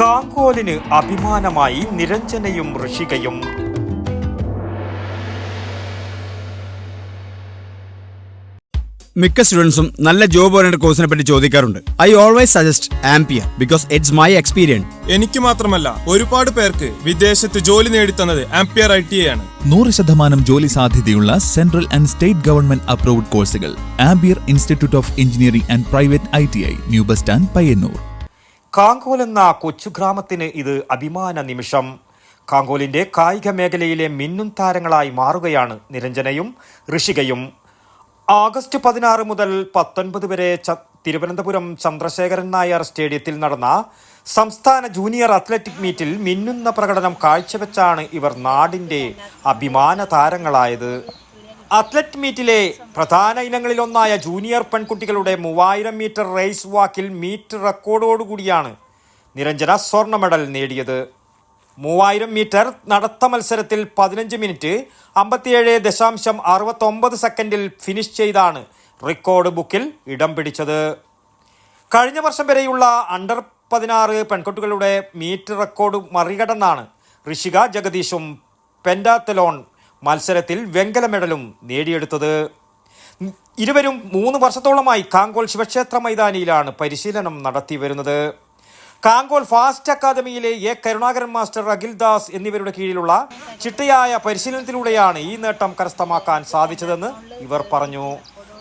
കാങ്കോലിന് അഭിമാനമായി നിരഞ്ജനയും ഋഷികയും. മിക്ക സ്റ്റുഡൻസും നല്ല ജോബ് ഓറിയന്റ് കോഴ്സിനെ പറ്റി ചോദിക്കാറുണ്ട്. I always suggest Ampere because it's my experience എനിക്ക് മാത്രമല്ല ഒരുപാട് പേർക്ക് വിദേശത്ത് ജോലി നേടിത്തന്നത് ആംപിയർ ഐ ടി ആണ്. നൂറ് ശതമാനം ജോലി സാധ്യതയുള്ള central and state government approved കോഴ്സുകൾ Ampere institute of engineering and private I T I new bus stand Payyanur. Kankol എന്ന കൊച്ചു ഗ്രാമത്തിന് ഇത് അഭിമാന നിമിഷം. കാങ്കോലിന്റെ കായിക മേഖലയിലെ മിന്നും താരങ്ങളായി മാറുകയാണ് നിരഞ്ജനയും ഋഷികയും. ആഗസ്റ്റ് പതിനാറ് മുതൽ പത്തൊൻപത് വരെ തിരുവനന്തപുരം ചന്ദ്രശേഖരൻ നായർ സ്റ്റേഡിയത്തിൽ നടന്ന സംസ്ഥാന ജൂനിയർ അത്ലറ്റിക് മീറ്റിൽ മിന്നുന്ന പ്രകടനം കാഴ്ചവെച്ചാണ് ഇവർ നാടിന്റെ അഭിമാന താരങ്ങളായത്. അത്ലറ്റ് മീറ്റിലെ പ്രധാന ഇനങ്ങളിലൊന്നായ ജൂനിയർ പെൺകുട്ടികളുടെ മൂവായിരം മീറ്റർ റേസ് വാക്കിൽ മീറ്റ് റെക്കോർഡോടുകൂടിയാണ് നിരഞ്ജന സ്വർണ മെഡൽ നേടിയത്. മൂവായിരം മീറ്റർ നടത്ത മത്സരത്തിൽ പതിനഞ്ച് മിനിറ്റ് അമ്പത്തിയേഴ് ദശാംശം അറുപത്തൊമ്പത് സെക്കൻഡിൽ ഫിനിഷ് ചെയ്താണ് റെക്കോർഡ് ബുക്കിൽ ഇടം പിടിച്ചത്. കഴിഞ്ഞ വർഷം വരെയുള്ള അണ്ടർ പതിനാറ് പെൺകുട്ടികളുടെ മീറ്റ് റെക്കോർഡ് മറികടന്നാണ് ഋഷിക ജഗദീഷും പെൻഡാത്തലോൺ മത്സരത്തിൽ വെങ്കല മെഡലും നേടിയെടുത്തത്. ഇരുവരും മൂന്ന് വർഷത്തോളമായി കാങ്കോൾ ശിവക്ഷേത്ര മൈതാനിയിലാണ് പരിശീലനം നടത്തി വരുന്നത്. കാങ്കോൾ ഫാസ്റ്റ് അക്കാദമിയിലെ എ കരുണാകരൻ മാസ്റ്റർ അഖിൽ ദാസ് എന്നിവരുടെ കീഴിലുള്ള ചിട്ടയായ പരിശീലനത്തിലൂടെയാണ് ഈ നേട്ടം കരസ്ഥമാക്കാൻ സാധിച്ചതെന്ന് ഇവർ പറഞ്ഞു.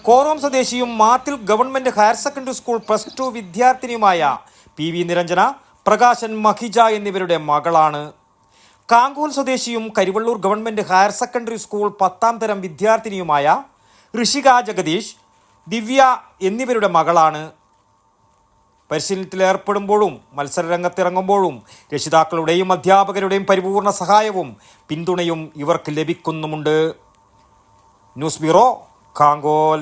കോറോം സ്വദേശിയും Mathil government higher secondary school plus two വിദ്യാർത്ഥിനിയുമായ P V Niranjana Prakashan Mahija എന്നിവരുടെ മകളാണ്. കാങ്കോൽ സ്വദേശിയും Karivellur government higher secondary school പത്താം തരം വിദ്യാർത്ഥിനിയുമായ ഋഷിക ജഗദീഷ് ദിവ്യ എന്നിവരുടെ മകളാണ് പരിശീലനത്തിൽ ഏർപ്പെടുമ്പോഴും മത്സരരംഗത്തിറങ്ങുമ്പോഴും രക്ഷിതാക്കളുടെയും അധ്യാപകരുടെയും പരിപൂർണ സഹായവും പിന്തുണയും ഇവർക്ക് ലഭിക്കുന്നുമുണ്ട്. News bureau Kankol.